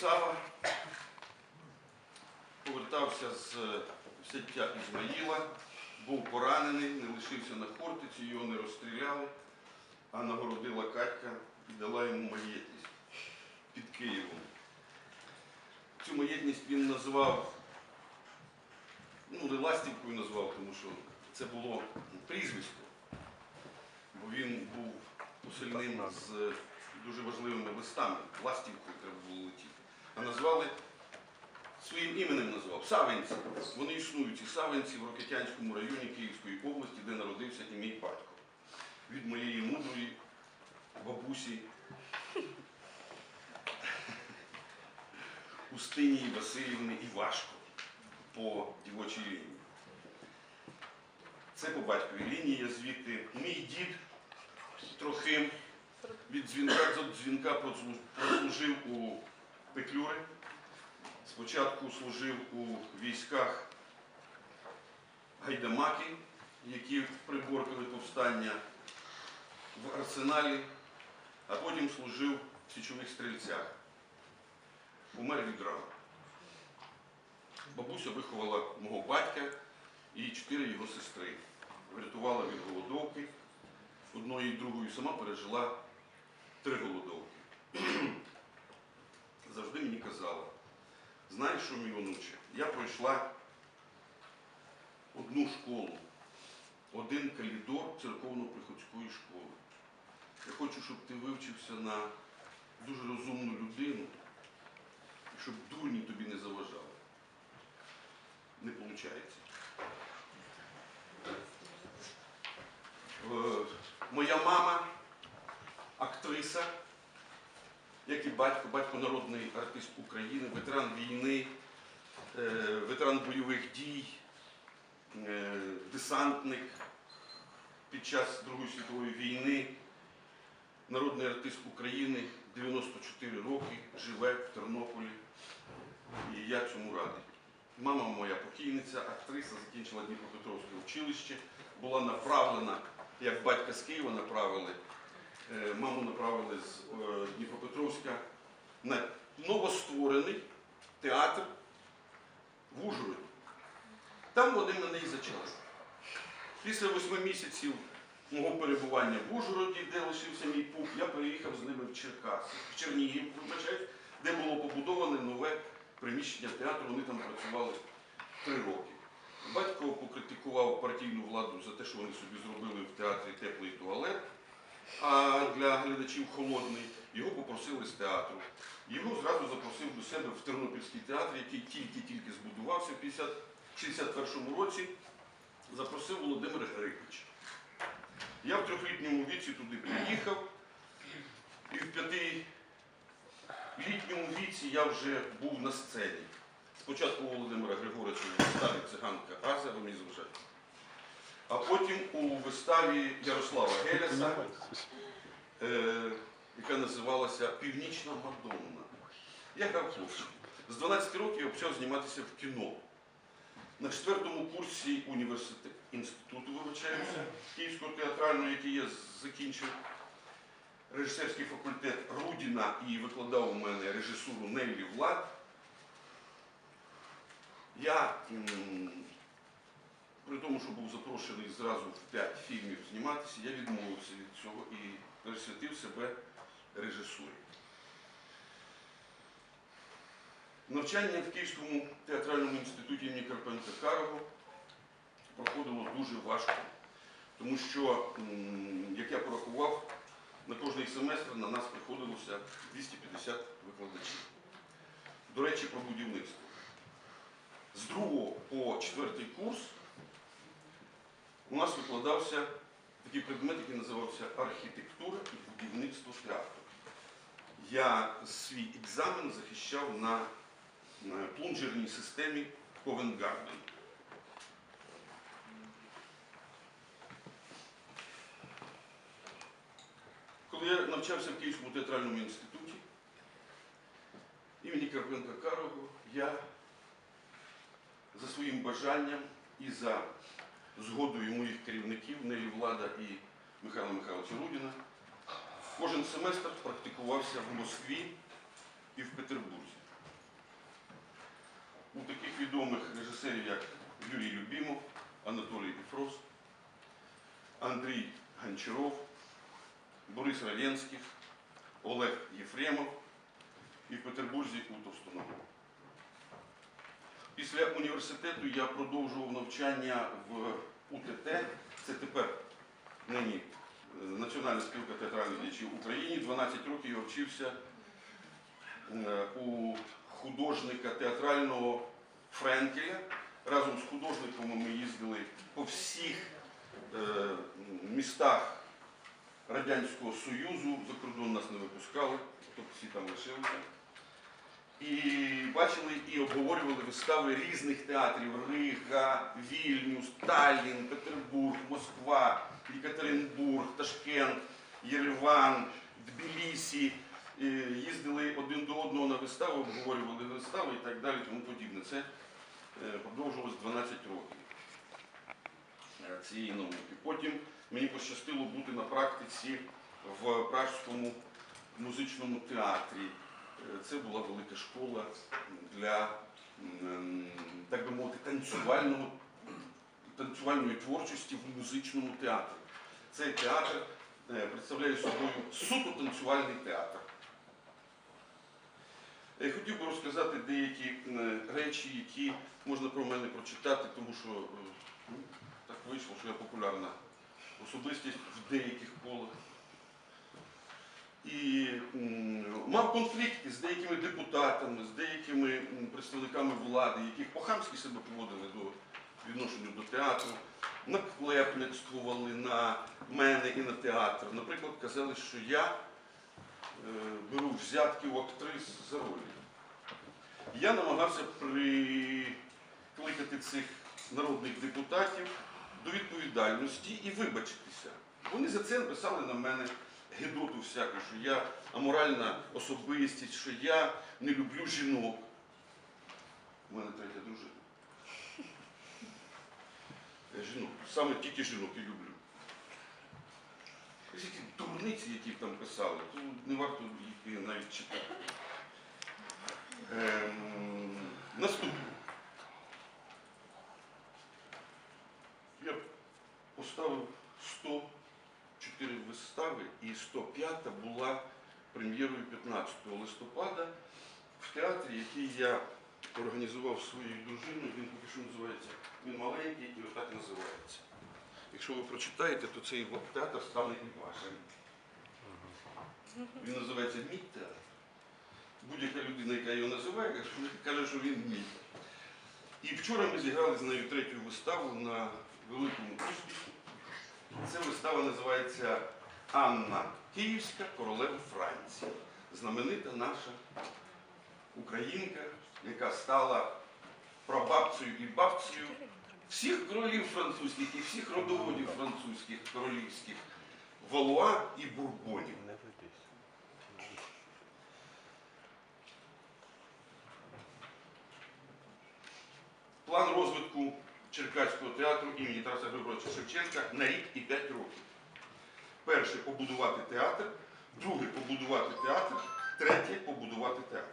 Сава повертався з взяття Ізмаїла, був поранений, не лишився на хортиці, його не розстріляли, а нагородила Катька і дала йому маєтність під Києвом. Цю маєтність він назвав, ну не ластівкою назвав, тому що це було прізвисько, бо він був посильним з дуже важливими листами. Ластівкою треба було летіти. А назвали своїм іменем назвав Савинці. Вони існують ці Савинці в Рокетянському районі Київської області, де народився і мій батько. Від моєї мудрої бабусі Устинії Васильівни Івашко по дівочій лінії. Це по батьковій лінії, я звідти. Мій дід Трохим від дзвінка до дзвінка прослужив у Петлюри. Спочатку служив у військах Гайдамаки, які приборкали повстання в арсеналі, а потім служив в січових стрільцях. Умер від рану. Бабуся виховала мого батька і чотири його сестри. Врятувала від голодовки. Одної і другої сама пережила три голодовки. Завжди мені казала, знаєш що, мій онуче, я пройшла одну школу, один коридор церковно-приходської школи. Я хочу, щоб ти вивчився на дуже розумну людину, і щоб дурні тобі не заважали. Не виходить. Е, Моя мама актриса, як і батько, батько народний артист України, ветеран війни, е, ветеран бойових дій, е, десантник під час Другої світової війни, народний артист України, 94 роки, живе в Тернополі. І я цьому радий. Мама моя покійниця, актриса, закінчила Дніпропетровське училище, була направлена, як батька з Києва направили, е, маму направили з е, Дніпропетровська на новостворений театр в Ужгороді. Там вони мене і зачали. Після восьми місяців мого перебування в Ужгороді, де лишився мій пух, я переїхав з ними в Черкаси, в Чернігів, вибачаюсь, де було побудоване нове приміщення театру. Вони там працювали три роки. Батько покритикував партійну владу за те, що вони собі зробили в театрі теплий туалет, а для глядачів холодний. Його попросили з театру. Його зразу запросив до себе в Тернопільський театр, який тільки-тільки збудувався в 50 61 році. Запросив Володимир Григович. Я в трьохлітньому віці туди приїхав, і в п'ятилітньому віці я вже був на сцені. Спочатку у Володимира Григоровича у виставі циганка мені зважаєте. А потім у виставі Ярослава Геляса, е, яка називалася Північна Мадонна. Я грав хлопчик. З 12 років я почав зніматися в кіно. На четвертому курсі університету інституту вибачаюся, Київського театрального, який я закінчив, режисерський факультет Рудіна і викладав у мене режисуру Неллі Влад. Я, при тому, що був запрошений зразу в п'ять фільмів зніматися, я відмовився від цього і присвятив себе режисурі. Навчання в Київському театральному інституті імені Карпенка Карого проходило дуже важко, тому що, як я порахував, на кожний семестр на нас приходилося 250 викладачів. До речі, про будівництво. З другого по четвертий курс у нас викладався такий предмет, який називався архітектура і будівництво театру. Я свій екзамен захищав на плунжерній системі Garden. Коли я навчався в Київському театральному інституті імені Карпенка Карого, я за своїм бажанням і за згодою моїх керівників Нелі Влада і Михайла Михайловича Рудіна кожен семестр практикувався в Москві і в Петербурзі. У таких відомих режисерів, як Юрій Любімов, Анатолій Ефрос, Андрій Гончаров, Борис Равенський, Олег Єфремов і в Петербурзі Утов Стоногов. Після університету я продовжував навчання в УТТ, це тепер нині е, Національна спілка театральних в Україні. 12 років я вчився е, у художника театрального Френкеля. Разом з художниками ми їздили по всіх е, містах Радянського Союзу, за кордон нас не випускали, тобто всі там лишилися. І бачили і обговорювали вистави різних театрів: Рига, Вільнюс, Таллін, Петербург, Москва, Єкатеринбург, Ташкент, Єреван, Тбілісі. Їздили один до одного на вистави, обговорювали вистави і так далі, тому подібне. Це е, продовжувалось 12 років е, цієї науки. Потім мені пощастило бути на практиці в Пражському музичному театрі. Е, Це була велика школа для, так би мовити, танцювального, танцювальної творчості в музичному театрі. Цей театр представляє собою суто танцювальний театр. Я хотів би розказати деякі е, речі, які можна про мене прочитати, тому що е, ну, так вийшло, що я популярна особистість в деяких колах. І мав конфлікти з деякими депутатами, з деякими представниками влади, які по-хамськи себе поводили до відношенню до театру, наклепництвували на мене і на театр. Наприклад, казали, що я е, беру взятки у актрис за ролі. Я намагався прикликати цих народних депутатів до відповідальності і вибачитися. Вони за це написали на мене гидоту всяку, що я аморальна особистість, що я не люблю жінок. У мене третя дружина. Жінок, саме тільки жінок і люблю. Ось ці дурниці, які там писали, то не варто їх навіть читати. Ем, наступне. Я поставив 104 вистави, і 105 була прем'єрою 15 листопада в театрі, який я організував своєю дружиною. Він поки що називається, він маленький і отак називається. Якщо ви прочитаєте, то цей театр стане і вашим. Він називається Мій театр. Будь-яка людина, яка його називає, каже, що- він мій. І вчора ми зіграли з нею третю виставу на великому успіху. Ця вистава називається Анна Київська, королева Франції. Знаменита наша українка, яка стала прабабцею і бабцею всіх королів французьких і всіх родоводів французьких, королівських, Валуа і Бурбонів. План розвитку Черкаського театру імені Тараса Григоровича Шевченка на рік і 5 років. Перше побудувати театр, друге побудувати театр, третє побудувати театр.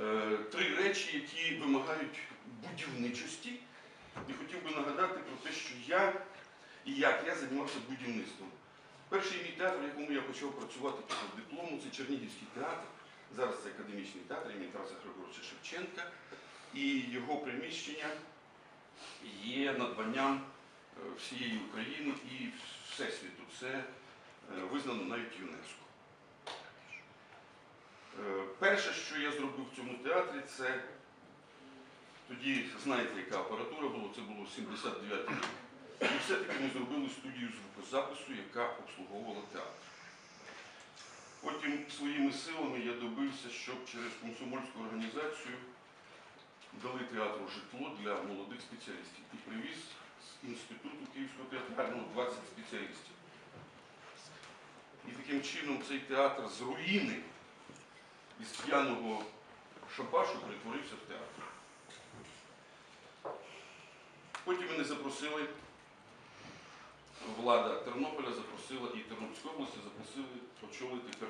Е, Три речі, які вимагають будівничості. І хотів би нагадати про те, що я і як я займався будівництвом. Перший мій театр, в якому я почав працювати після диплому, це Чернігівський театр. Зараз це академічний театр імені Тараса Григоровича Шевченка. І його приміщення є надбанням е, всієї України і Всесвіту. Це е, визнано навіть ЮНЕСКО. Е, Перше, що я зробив в цьому театрі, це тоді, знаєте, яка апаратура була, це було 79 рік. І все-таки ми зробили студію звукозапису, яка обслуговувала театр. Потім своїми силами я добився, щоб через комсомольську організацію дали театру житло для молодих спеціалістів і привіз з інституту Київського театрального 20 спеціалістів. І таким чином цей театр з руїни із п'яного шабашу перетворився в театр. Потім мене запросили, влада Тернополя запросила і Тернопільської області запросили очолити Тернопіль.